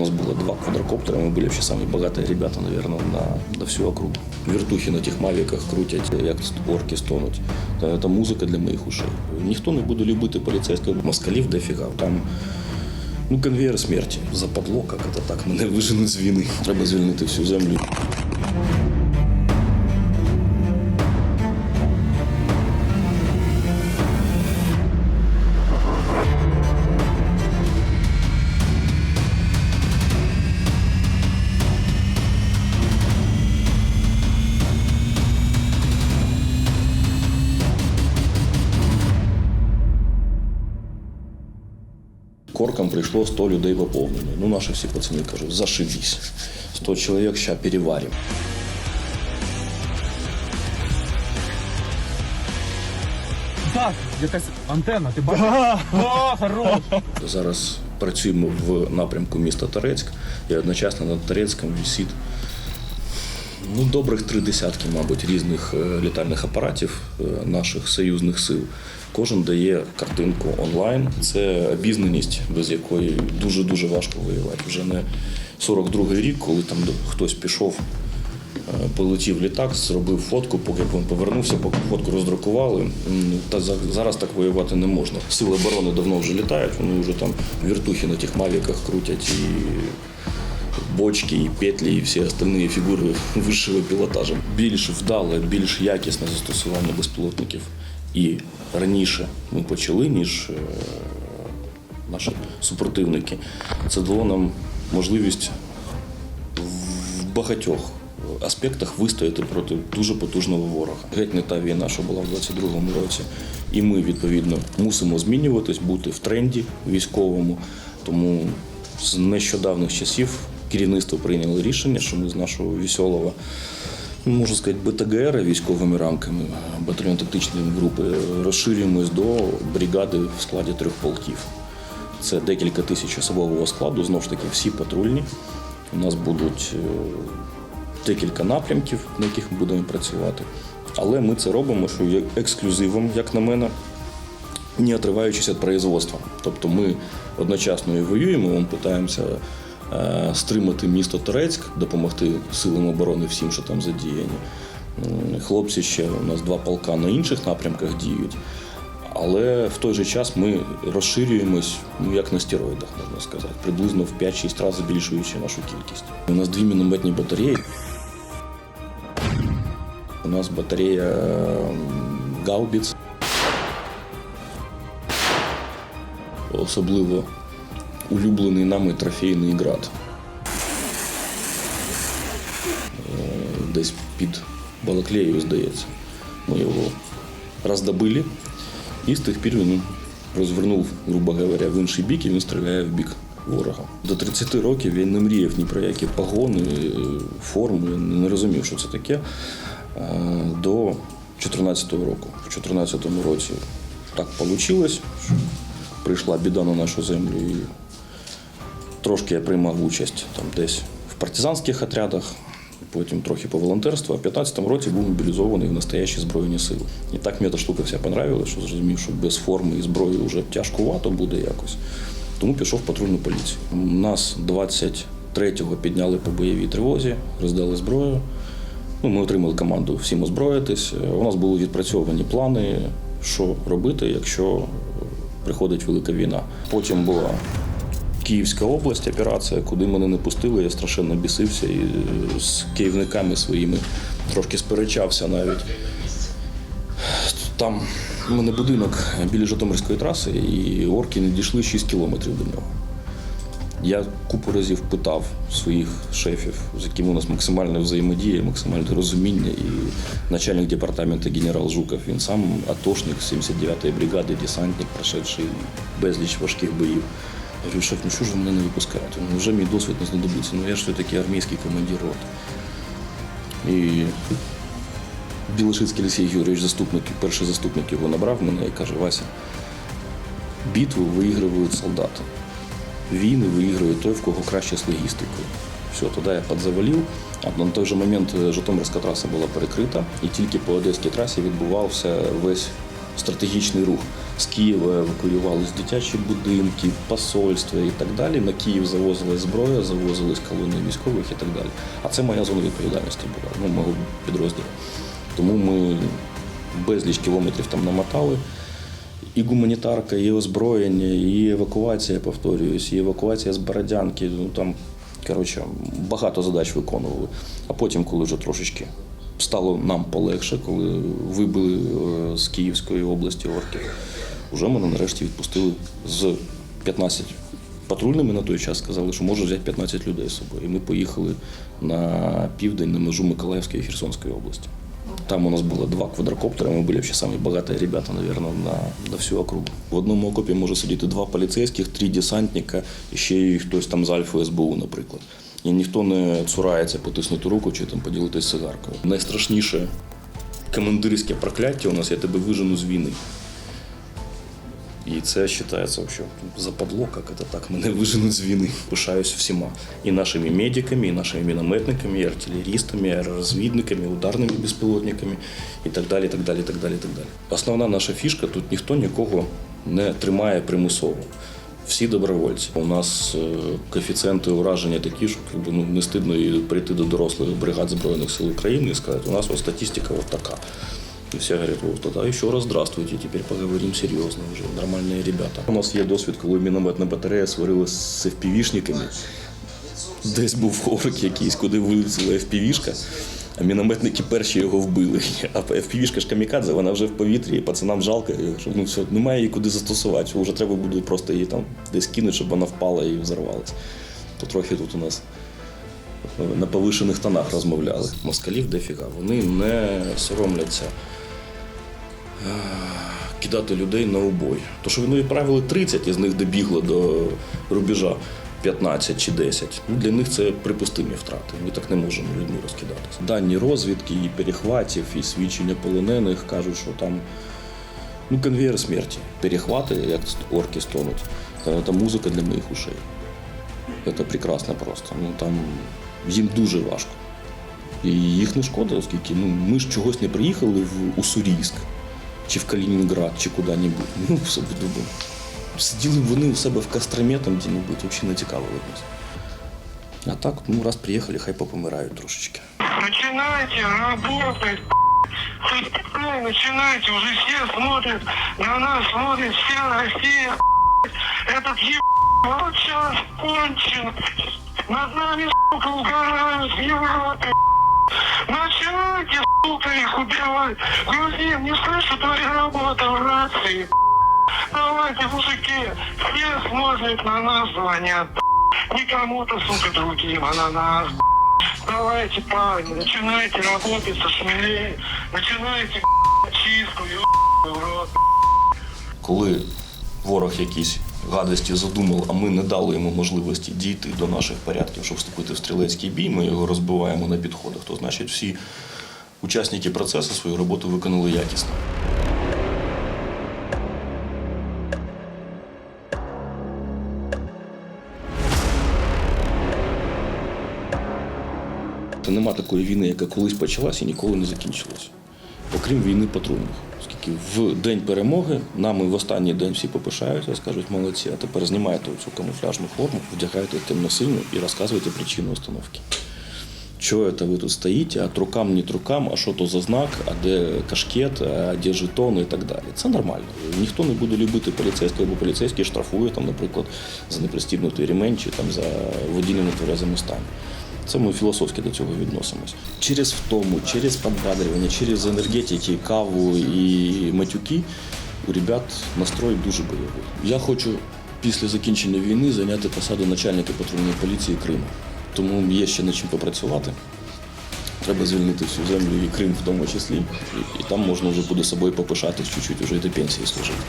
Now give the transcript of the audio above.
нас было два квадрокоптера, мы были вообще самые богатые ребята, наверное, на, на всю округу. Вертухи на тих мавіках крутять, як орки стонуть. Та- Це музика для моїх ушей. Ніхто не буде любити поліцейського. Москалів дофіга. Там ну, конвейер смерті. Западло, як це так, мене виженуть з війни. Треба звільнити всю землю. Коркам прийшло 100 людей поповнення. Ну, наші всі пацани кажуть, зашибісь. 100 чоловік, ща переваримо. Так, якась антенна, ти бачиш? О, хорош! Зараз працюємо в напрямку міста Торецьк, і одночасно над Торецьком висить ну, добрих три десятки, мабуть, різних е, літальних апаратів е, наших союзних сил. Кожен дає картинку онлайн. Це обізнаність, без якої дуже-дуже важко воювати. Вже не 42-й рік, коли там хтось пішов Е, Полетів літак, зробив фотку, поки він повернувся, поки фотку роздрукували. Та зараз так воювати не можна. Сили оборони давно вже літають, вони вже там віртухи на тих мавіках крутять і бочки, і петлі, і всі остальні фігури вищого пілотажу. Більш вдале, більш якісне застосування безпілотників. І раніше ми почали, ніж е, наші супротивники. Це дало нам можливість в багатьох аспектах вистояти проти дуже потужного ворога. Геть не та війна, що була в 22-му році. І ми, відповідно, мусимо змінюватись, бути в тренді військовому. Тому з нещодавних часів керівництво прийняло рішення, що ми з нашого веселого, можна сказати, БТГР військовими рамками батальйон тактичної групи розширюємось до бригади в складі трьох полків. Це декілька тисяч особового складу, знову ж таки, всі патрульні. У нас будуть е, декілька напрямків, на яких ми будемо працювати. Але ми це робимо, що є ексклюзивом, як на мене, не отриваючись від производства. Тобто ми одночасно і воюємо, ми намагаємося е, стримати місто Торецьк, допомогти силам оборони всім, що там задіяні. Хлопці ще у нас два полка на інших напрямках діють. Але в той же час ми розширюємось, ну як на стероїдах, можна сказати, приблизно в 5-6 разів збільшуючи нашу кількість. У нас дві мінометні батареї. У нас батарея гаубіц. Особливо улюблений нами трофейний град. Е, Десь під Балаклеєю, здається. Ми його роздобили. І з тих пір він розвернув, грубо говоря, в інший бік і він стріляє в бік ворога. До 30 років він не мріяв ні про які погони, е, форму, не розумів, що це таке. Е, До 14 року. В 14 році так вийшло, що прийшла біда на нашу землю. І трошки я приймав участь там десь в партизанських отрядах, потім трохи по волонтерству, а в 15-му році був мобілізований в настоящі збройні сили. І так мені та штука вся понравилась, що зрозумів, що без форми і зброї вже тяжкувато буде якось. Тому пішов в патрульну поліцію. Нас 23-го підняли по бойовій тривозі, роздали зброю. Ну, ми отримали команду всім озброїтись. У нас були відпрацьовані плани, що робити, якщо приходить велика війна. Потім була Київська область, операція, куди мене не пустили, я страшенно бісився і е, з керівниками своїми трошки сперечався навіть. Там у мене будинок біля Житомирської траси, і орки не дійшли 6 кілометрів до нього. Я купу разів питав своїх шефів, з якими у нас максимальна взаємодія, максимальне розуміння. І начальник департаменту генерал Жуков, він сам атошник 79-ї бригади, десантник, прошедший безліч важких боїв. Я говорю, шеф, ну що ж мене не випускаєте? Ну, вже мій досвід не знадобиться. Ну я ж все-таки армійський командир роти. І Білошицький Олексій Юрійович, заступник, перший заступник його набрав мене і каже, Вася, битву виігрують солдати. Війни виігрує той, в кого краще з логістикою. Все, тоді я підзавалив. А на той же момент е, Житомирська траса була перекрита, і тільки по Одеській трасі відбувався весь стратегічний рух. З Києва евакуювались дитячі будинки, посольства і так далі. На Київ завозилась зброя, завозились колони військових і так далі. А це моя зона відповідальності була, ну, мого підрозділу. Тому ми безліч кілометрів там намотали. І гуманітарка, і озброєння, і евакуація, повторююсь, і евакуація з Бородянки. Ну там, коротше, багато задач виконували. А потім, коли вже трошечки стало нам полегше, коли вибили е, з Київської області орків, вже мене нарешті відпустили з 15 патрульними на той час сказали, що можуть взяти 15 людей з собою. І ми поїхали на південь на межу Миколаївської і Херсонської області. Там у нас было два квадрокоптера, мы были вообще самые богатые ребята, наверное, на, на всю округу. В одному окопі може сидіти два поліцейських, три десантника, і ще й хтось там з Альфа СБУ, наприклад. І ніхто не цурається потиснути руку чи там поділитися цигаркою. Найстрашніше командирське прокляття у нас я тебе вижену з війни. І це вважається вообще западло, як це так, мене виженуть з війни. Пишаюсь всіма. І нашими медиками, і нашими мінометниками, і артилерістами, і аеророзвідниками, і ударними безпілотниками, і так далі, так далі, так далі, так далі. Основна наша фішка тут ніхто нікого не тримає примусово. Всі добровольці. У нас е, коефіцієнти ураження такі, що якби, ну, не стидно і прийти до дорослих бригад Збройних сил України і сказати, у нас ось статистика вот така. И все говорят, вот тогда еще раз здравствуйте, теперь поговорим серьезно уже, нормальные ребята. У нас є досвід, коли мінометна батарея сварила з FPV-шниками. Десь був орк якийсь, куди вилетіла FPV-шка, мінометники перші його вбили. А FPV-шка ж камікадзе, вона вже в повітрі, і пацанам жалко, що ну все, немає її куди застосувати. Вже треба буде просто її там десь кинути, щоб вона впала і взорвалась. То трохи тут у нас на повишених тонах розмовляли. Москалів дофіга. Вони не соромляться е, кидати людей на убой. То, що вони відправили 30, із них добігло до рубежа 15 чи 10. Ну, для них це припустимі втрати. Ми так не можемо людьми розкидатися. Дані розвідки і перехватів, і свідчення полонених кажуть, що там ну, конвейер смерті. Перехвати, як орки стонуть, це, музика для моїх ушей. Це прекрасно просто. Ну там їм дуже важко. І їх не шкода, оскільки ну, ми ж чогось не приїхали в Уссурійськ чи в Калінінград, чи куди-небудь. Ну, собі думаю. Сиділи б вони у себе в Костромі там де-небудь, взагалі не цікавили б нас. А так, ну раз приїхали, хай попомирають трошечки. Начинайте работать. Хоть такое начинайте, уже все смотрят на нас, смотрит вся Россия. Этот еб... Вот сейчас кончен. Над нами, сука, угорают в Европе. Начинайте, сука, их убивать. Грузин, не слышу твои работы в рации. Давайте, мужики, все смотрят на нас, звонят. Не кому-то, сука, другим, а на нас. Давайте, парни, начинайте работать со смелее. Начинайте чистку, в рот. Коли ворог якісь гадості задумав, а ми не дали йому можливості дійти до наших порядків, щоб вступити в стрілецький бій, ми його розбиваємо на підходах, то значить всі учасники процесу свою роботу виконали якісно. Та нема такої війни, яка колись почалась і ніколи не закінчилась. Окрім війни патрульних. Оскільки в день перемоги нами в останній день всі попишаються, скажуть молодці, а тепер знімайте цю камуфляжну форму, вдягайте темно-синю і розказуйте причину установки. Чого це ви тут стоїте, а рукам не рукам, а що то за знак, а де кашкет, а де жетон і так далі. Це нормально. Ніхто не буде любити поліцейського, бо поліцейський штрафує, там, наприклад, за непристібнутий ремень чи там, за водіння на стані. Це ми філософськи до цього відносимось. Через втому, через підбадрювання, через енергетики, каву і матюки у ребят настрой дуже бойовий. Я хочу після закінчення війни зайняти посаду начальника патрульної поліції Криму. Тому є ще над чим попрацювати. Треба звільнити всю землю і Крим в тому числі. І, і там можна вже буде собою попишатись чуть-чуть уже і до пенсії служити.